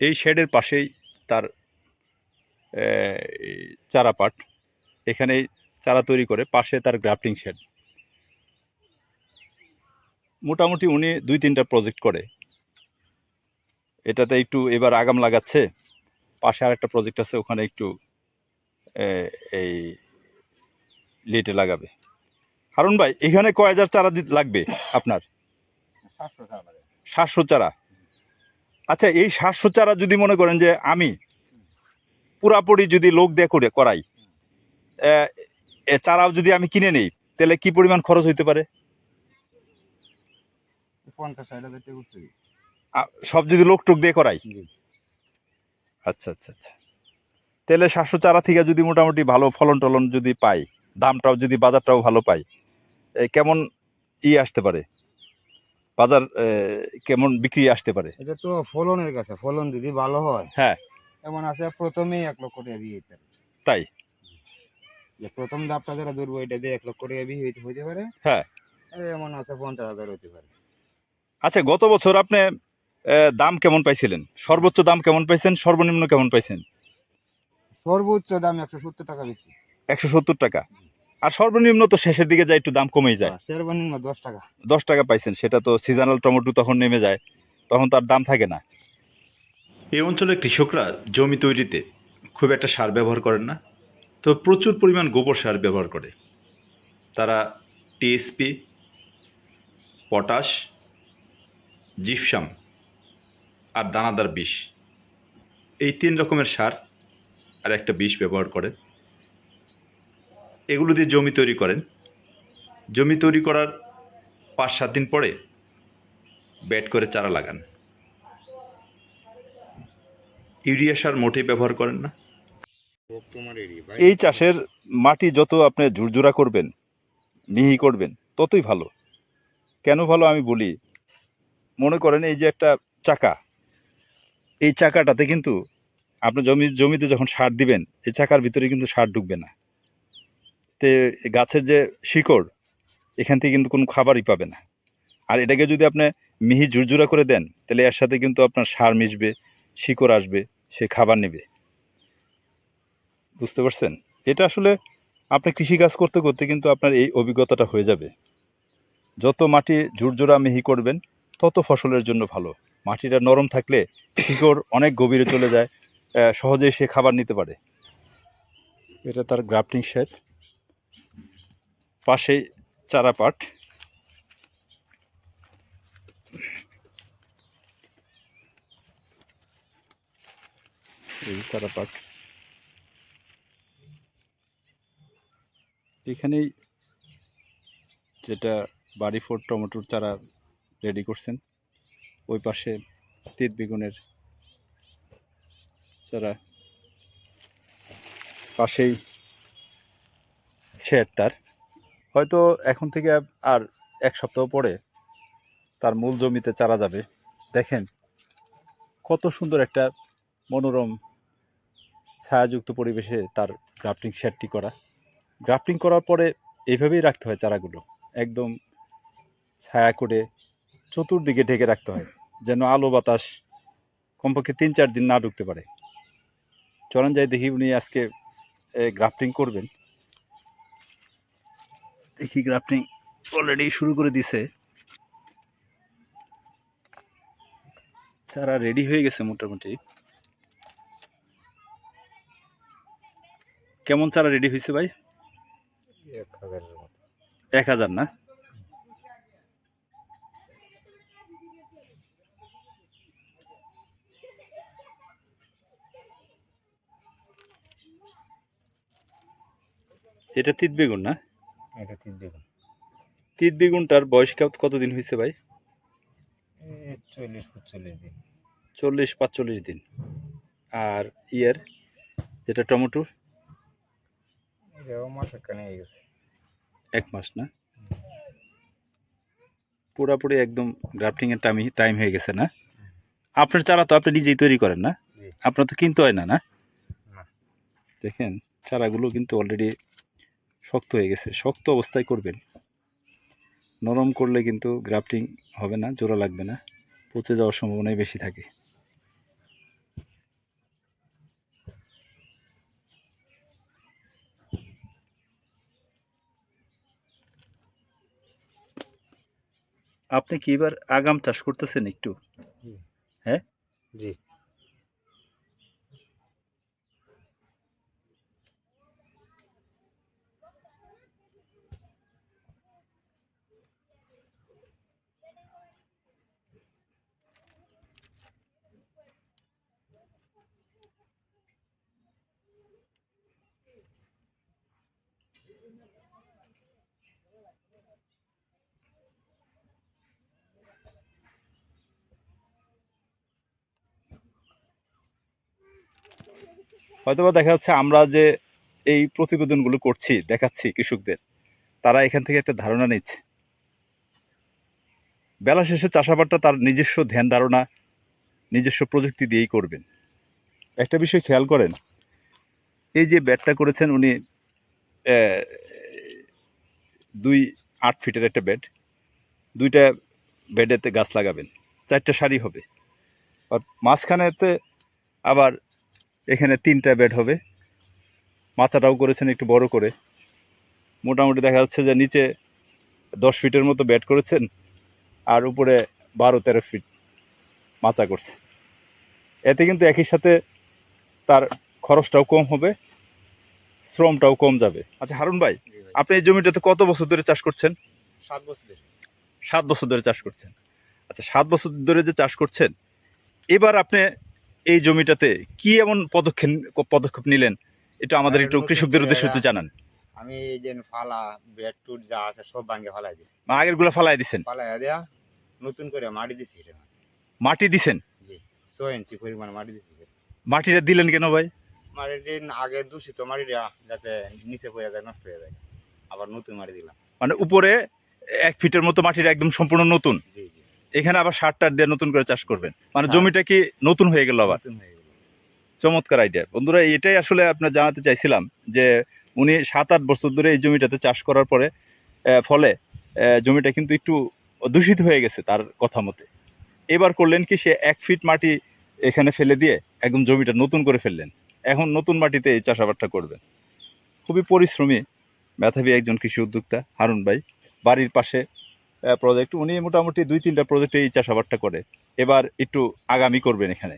এই শেডের পাশেই তার চারা পাট এখানেই চারা তৈরি করে পাশে তার গ্রাফটিং শেড। মোটামুটি উনি দুই তিনটা প্রজেক্ট করে। এটাতে একটু এবার আগাম লাগাচ্ছে। পাশে আর একটা প্রজেক্ট আছে ওখানে একটু এই লেটে লাগাবে। হারুন ভাই এখানে কয় হাজার চারা দিতে লাগবে আপনার? সাতশো চারা? আচ্ছা এই সাতশো চারা যদি মনে করেন যে আমি পুরাপুরি যদি লোক দিয়ে করে করাই চারাও যদি আমি কিনে নেই তাহলে কি পরিমাণ খরচ হইতে পারে? সব যদি লোক টোক দিয়ে করাই? আচ্ছা আচ্ছা আচ্ছা। তাহলে সাতশো চারা থেকে যদি মোটামুটি ভালো ফলন টলন যদি পাই দামটাও যদি বাজারটাও ভালো পাই কেমন ই আসতে পারে? বাজার কেমন বিক্রি আসতে পারে? এটা তো ফলনের কাছে ফলন যদি ভালো হয় হ্যাঁ। এমন আছে প্রথমেই এক লক্ষ টাকা বিয়ে তাই? যে প্রথম ধাপটা যারা ধরবো এটা দিয়ে এক লক্ষ টাকা বিয়ে হইতে হইতে পারে। হ্যাঁ। আর এমন আছে পঞ্চাশ হাজার হইতে পারে। আচ্ছা গত বছর আপনি দাম কেমন পাইছিলেন? সর্বোচ্চ দাম কেমন পাইছেন? সর্বনিম্ন কেমন পাইছেন? সর্বোচ্চ দাম একশো সত্তর টাকা বেশি। একশো সত্তর টাকা। আর সর্বনিম্ন তো শেষের দিকে যায় একটু দাম কমেই যায়। সর্বনিম্ন দশ টাকা। দশ টাকা পাইছেন সেটা তো সিজনাল টমেটো তখন নেমে যায় তখন তার দাম থাকে না। এই অঞ্চলের কৃষকরা জমি তৈরিতে খুব একটা সার ব্যবহার করেন না তো প্রচুর পরিমাণ গোবর সার ব্যবহার করে। তারা টিএসপি পটাশ জিপসাম আর দানাদার বিষ এই তিন রকমের সার আর একটা বিষ ব্যবহার করে। এগুলো দিয়ে জমি তৈরি করেন। জমি তৈরি করার পাঁচ, সাত দিন পরে ব্যাট করে চারা লাগান। ইউরিয়া সার মোটেই ব্যবহার করেন না। এই চাষের মাটি যত আপনি ঝুরঝুরা করবেন, মিহি করবেন, ততই ভালো। কেন ভালো আমি বলি, মনে করেন এই যে একটা চাকা, এই চাকাটাতে কিন্তু আপনি জমি, জমিতে যখন সার দিবেন, এই চাকার ভিতরে কিন্তু সার ঢুকবে না। তে গাছের যে শিকড়, এখান থেকে কিন্তু কোনো খাবারই পাবে না। আর এটাকে যদি আপনি মিহি ঝুরঝুরা করে দেন, তাহলে এর সাথে কিন্তু আপনার সার মিশবে, শিকড় আসবে, সে খাবার নেবে। বুঝতে পারছেন? এটা আসলে আপনি কৃষিকাজ করতে করতে কিন্তু আপনার এই অভিজ্ঞতাটা হয়ে যাবে। যত মাটি ঝুরঝুরা মিহি করবেন, তত ফসলের জন্য ভালো। মাটিটা নরম থাকলে শিকড় অনেক গভীরে চলে যায় সহজেই সে খাবার নিতে পারে। এটা তার গ্রাফটিং শেড। পাশেই চারা পাট এই চারাপাট। এখানেই যেটা বাড়ি ফোর টমেটোর চারা রেডি করছেন, ওই পাশে তিত বেগুনের চারা। পাশেই শেড তার। হয়তো এখন থেকে আর এক সপ্তাহ পরে তার মূল জমিতে চারা যাবে। দেখেন কত সুন্দর একটা মনোরম ছায়াযুক্ত পরিবেশে তার গ্রাফটিং শেডটি করা। গ্রাফটিং করার পরে এইভাবেই রাখতে হয় চারাগুলো। একদম ছায়া করে চতুর্দিকে ঢেকে রাখতে হয়, যেন আলো বাতাস কমপক্ষে তিন চার দিন না ঢুকতে পারে। চলেন যাই দেখি উনি আজকে গ্রাফটিং করবেন। দেখি গ্রাফটিং অলরেডি শুরু করে দিছে। চারা রেডি হয়ে গেছে মোটামুটি। কেমন চারা রেডি হয়েছে ভাই? এক হাজার না? এটা তিত বেগুন না? এটা তিন দেখুন তিত বেগুনটার বয়স কত- কতদিন হয়েছে ভাই? চল্লিশ পঁচল্লিশ দিন। চল্লিশ পাঁচচল্লিশ দিন। আর ইয়ের যেটা টমেটো? মাসে কানে হয়ে গেছে। এক মাস না? পুরাপুরি একদম গ্রাফটিংয়ের টাইম টাইম হয়ে গেছে না? আপনার চারা তো আপনি নিজেই তৈরি করেন না? আপনার তো কিনতে হয় না না। দেখেন চারাগুলো কিন্তু অলরেডি শক্ত হয়ে গেছে। শক্ত অবস্থায় করবেন। নরম করলে কিন্তু গ্রাফটিং হবে না জোড়া লাগবে না। পচে যাওয়ার সম্ভাবনাই বেশি থাকে। আপনি কি এবার আগাম চাষ করতেছেন একটু? হ্যাঁ? জি। হয়তোবা দেখা যাচ্ছে আমরা যে এই প্রতিবেদনগুলো করছি, দেখাচ্ছি কৃষকদের, তারা এখান থেকে একটা ধারণা নিচ্ছে। বেলা শেষে চাষাবাদটা তার নিজস্ব ধ্যান ধারণা, নিজস্ব প্রযুক্তি দিয়েই করবেন। একটা বিষয় খেয়াল করেন, এই যে ব্যাটটা করেছেন উনি দুই আট ফিটের একটা বেড দুইটা বেডেতে গাছ লাগাবেন, চারটা সারি হবে। আর মাঝখানেতে আবার এখানে তিনটা বেড হবে। মাচাটাও করেছেন একটু বড় করে। মোটামুটি দেখা যাচ্ছে যে নিচে দশ ফিটের মতো বেড করেছেন, আর উপরে বারো তেরো ফিট মাচা করছে। এতে কিন্তু একই সাথে তার খরচটাও কম হবে। শ্রমটাও কম যাবে। আচ্ছা হারুন ভাই আপনি এই জমিটাতে কত বছর ধরে চাষ করছেন? সাত বছরের সাত বছর ধরে চাষ করছেন। আচ্ছা সাত বছর ধরে যে চাষ করছেন এবার আপনি এই জমিটাতে কি এমন পদক্ষেপ পদক্ষেপ নিলেন? এটা আমাদের একটু কৃষকদের উদ্দেশ্যে একটু জানান। আমি এই যে ফালা বেড টুট যা আছে সব ভাঙে ফালাই দিছি। বা আগেরগুলা ফালাই দিছেন? ফালাই দেয়া নতুন করে মাটি দিছি মাটি দিছেন? জি ছ ইঞ্চি পরিমাণ মাটি দিছি। মাটিটা দিলেন কেন ভাই? মাটির দিন আগে দূষিত মাটিটা যাতে নিচে পড়ে যায় নষ্ট হয়ে যায়। আবার নতুন মাটি দিলাম। মানে উপরে এক ফিটের মতো মাটিটা একদম সম্পূর্ণ নতুন? জি জি। এখানে আবার সার টার দিয়ে নতুন করে চাষ করবেন? মানে হ্যাঁ। জমিটা কি নতুন হয়ে গেল আবার? নতুন হয়ে গেল। চমৎকার আইডিয়া বন্ধুরা এটাই আসলে আপনার জানাতে চাইছিলাম যে উনি সাত আট বছর ধরে এই জমিটাতে চাষ করার পরে ফলে জমিটা কিন্তু একটু দূষিত হয়ে গেছে তার কথা মতে। এবার করলেন কি সে এক ফিট মাটি এখানে ফেলে দিয়ে একদম জমিটা নতুন করে ফেললেন। এখন নতুন মাটিতে এই চাষাবাদটা করবেন খুবই পরিশ্রমী মেধাবী একজন কৃষি উদ্যোক্তা, হারুন ভাই। বাড়ির পাশে প্রজেক্ট উনি মোটামুটি দুই তিনটা প্রজেক্টে এই চাষাবাদটা করে। এবার একটু আগামী করবেন এখানে।